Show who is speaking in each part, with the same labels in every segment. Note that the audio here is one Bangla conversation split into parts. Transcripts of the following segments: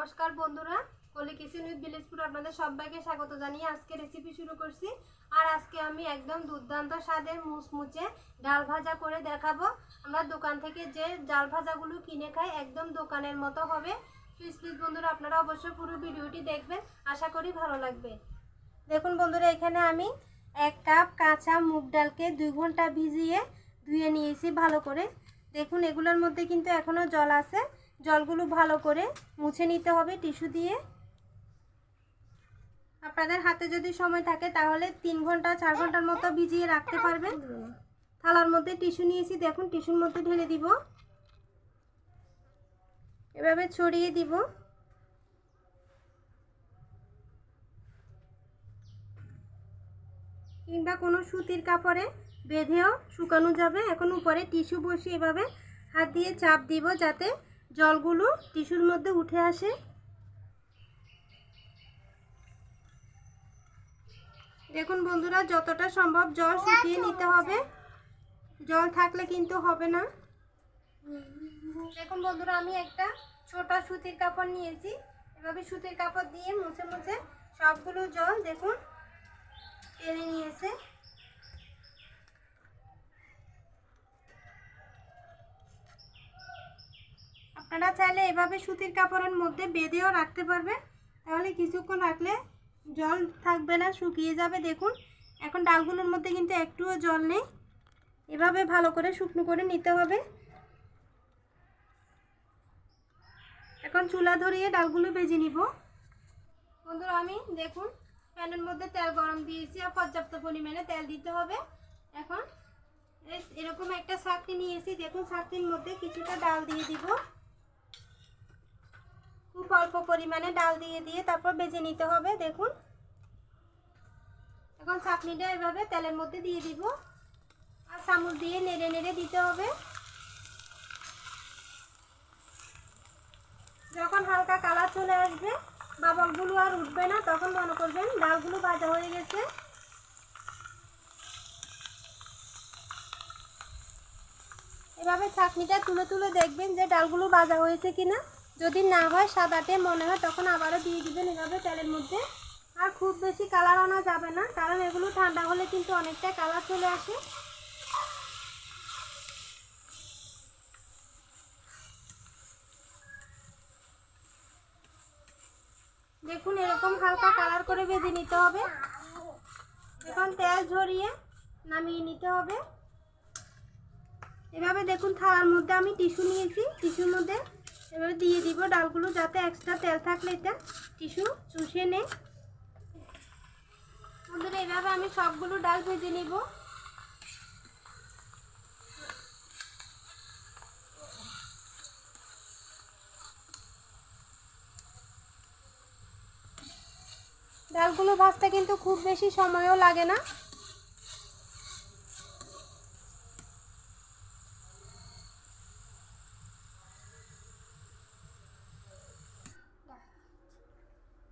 Speaker 1: নমস্কার বন্ধুরা। কলি কিচেন উইথ ভিলেজপুর আপনাদের সবাইকে স্বাগত জানিয়ে আজকে রেসিপি শুরু করছি। আর আজকে আমি একদম দুর্দান্ত স্বাদের মুচমুচে ডাল ভাজা করে দেখাবো। আমরা দোকান থেকে যে ডাল ভাজাগুলো কিনে খাই, একদম দোকানের মতো হবে। প্লিজ প্লিজ বন্ধুরা, আপনারা অবশ্যই পুরো ভিডিওটি দেখবেন। আশা করি ভালো লাগবে। দেখুন বন্ধুরা, এখানে আমি এক কাপ কাঁচা মুগ ডালকে দুই ঘণ্টা ভিজিয়ে ধুয়ে নিয়েছি ভালো করে। দেখুন, এগুলোর মধ্যে কিন্তু এখনও জল আছে। জলগুলো ভালো করে মুছে নিতে হবে টিস্যু দিয়ে। আপনাদের হাতে যদি সময় থাকে তাহলে তিন ঘণ্টা, চার ঘণ্টার মতো ভিজিয়ে রাখতে পারবেন। থালার মধ্যে টিস্যু নিয়েছি, দেখুন টিস্যুর মধ্যে ঢেলে দিব। এভাবে ছড়িয়ে দিব। কিংবা কোনো সুতির কাপড়ে বেঁধেও শুকানো যাবে। এখন উপরে টিস্যু বসিয়ে এভাবে হাত দিয়ে চাপ দিব যাতে জলগুলো টিস্যুর মধ্যে উঠে আসে। দেখুন বন্ধুরা, যতটা সম্ভব জল শুকিয়ে নিতে হবে। জল থাকলে কিন্তু হবে না। দেখুন বন্ধুরা, আমি একটা ছোট সুতির কাপড় নিয়েছি। এভাবে সুতির কাপড় দিয়ে মুছে মুছে সবগুলো জল দেখুন টেনে নিয়েছে। আপনারা চাইলে এভাবে সুতির কাপড়ের মধ্যে বেঁধেও রাখতে পারবে তাহলে কিছুক্ষণ রাখলে জল থাকবে না, শুকিয়ে যাবে। দেখুন, এখন ডালগুলোর মধ্যে কিন্তু একটুও জল নেই। এভাবে ভালো করে শুকনো করে নিতে হবে। এখন চুলা ধরিয়ে ডালগুলো ভেজে নিব। বন্ধুরা, আমি দেখুন, প্যানের মধ্যে তেল গরম দিয়েছি আর পর্যাপ্ত পরিমাণে তেল দিতে হবে। এখন এরকম একটা চাকরি নিয়েছি। দেখুন চাকরির মধ্যে কিছুটা ডাল দিয়ে দিব। খুব অল্প পরিমাণে ডাল দিয়ে দিয়ে তারপর বেজে নিতে হবে, দেখুন। এখন চাটনিটা এভাবে তেলের মধ্যে দিয়ে দিব। আর চামচ দিয়ে নেড়ে নেড়ে দিতে হবে। যখন হালকা কালার চলে আসবে বাবকগুলো আর উঠবে না, তখন মনে করবেন ডালগুলো ভাজা হয়ে গেছে। এভাবে চাটনিটা তুলে তুলে দেখবেন যে ডালগুলো ভাজা হয়েছে কিনা। যদি না হয় সাদাটে মনে হয় তখন আবারও দিয়ে দিবেন এভাবে তেলের মধ্যে। আর খুব বেশি কালার আনা যাবে না, কারণ এগুলো ঠান্ডা হলে কিন্তু অনেকটা কালার চলে আসে। দেখুন এরকম হালকা কালার করে ভেজে নিতে হবে। এখন তেল ঝরিয়ে নামিয়ে নিতে হবে। এভাবে দেখুন থালার মধ্যে আমি টিস্যু নিয়েছি, টিস্যুর মধ্যে এভাবে দিয়ে দিব ডালগুলো যাতে এক্সট্রা তেল থাকলে এটা টিস্যু চুষে বন্ধুরা, এভাবে আমি সবগুলো ডাল ভেজে নিব। ডালগুলো ভাজতে কিন্তু খুব বেশি সময়ও লাগে না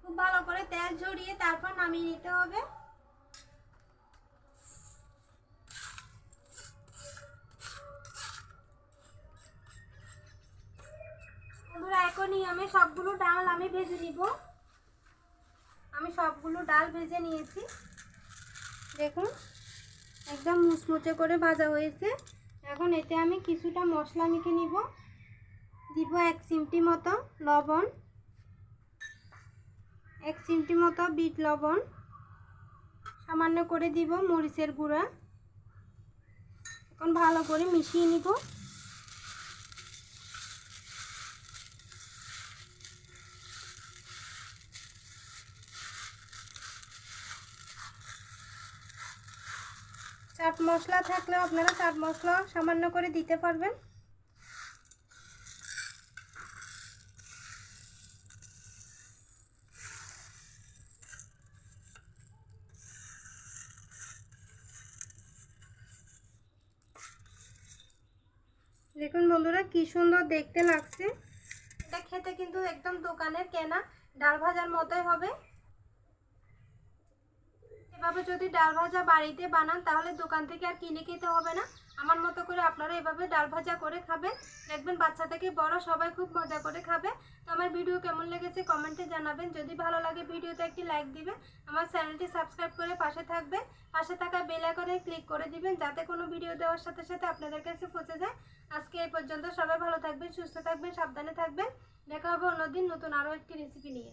Speaker 1: খুব ভালো করে তেল ঝরিয়ে তারপর নামিয়ে নিতে হবে। বন্ধুরা একই নিয়মে সবগুলো ডাল আমি ভেজে নিব। আমি সবগুলো ডাল ভেজে নিয়েছি। দেখুন, একদম মুচমুচে করে ভাজা হয়েছে। এখন এতে আমি কিছুটা মশলা মেখে নিব। দিব এক চিমটি মতো লবণ। এক চিমটি মতো বিট লবণ। সামান্য করে দিব মরিচের গুঁড়া। এখন ভালো করে মিশিয়ে নিব। চাট মশলা থাকলেও আপনারা চাট মশলা সামান্য করে দিতে পারবেন। দেখুন বন্ধুরা, কি সুন্দর দেখতে লাগছে। এটা খেতে কিন্তু একদম দোকানের কেনা, ডাল ভাজার মতোই হবে। এভাবে যদি ডাল ভাজা বাড়িতে বানান, তাহলে দোকান থেকে আর কিনে খেতে হবে না। আমার মতো করে আপনারা এভাবে ডাল ভাজা করে খাবেন। দেখবেন বাচ্চা থেকে বড় সবাই খুব মজা করে খাবে। তো আমার ভিডিও কেমন লেগেছে কমেন্টে জানাবেন। যদি ভালো লাগে ভিডিওতে একটি লাইক দিবেন। আমার চ্যানেলটি সাবস্ক্রাইব করে পাশে থাকবেন। পাশে থাকা বেল আইকনে ক্লিক করে দিবেন যাতে কোনো ভিডিও দেওয়ার সাথে সাথে আপনাদের কাছে পৌঁছে যায়। আজকে এই পর্যন্ত সবাই ভালো থাকবেন, সুস্থ থাকবেন, সাবধানে থাকবেন। দেখা হবে অন্যদিন নতুন আরও একটি রেসিপি নিয়ে।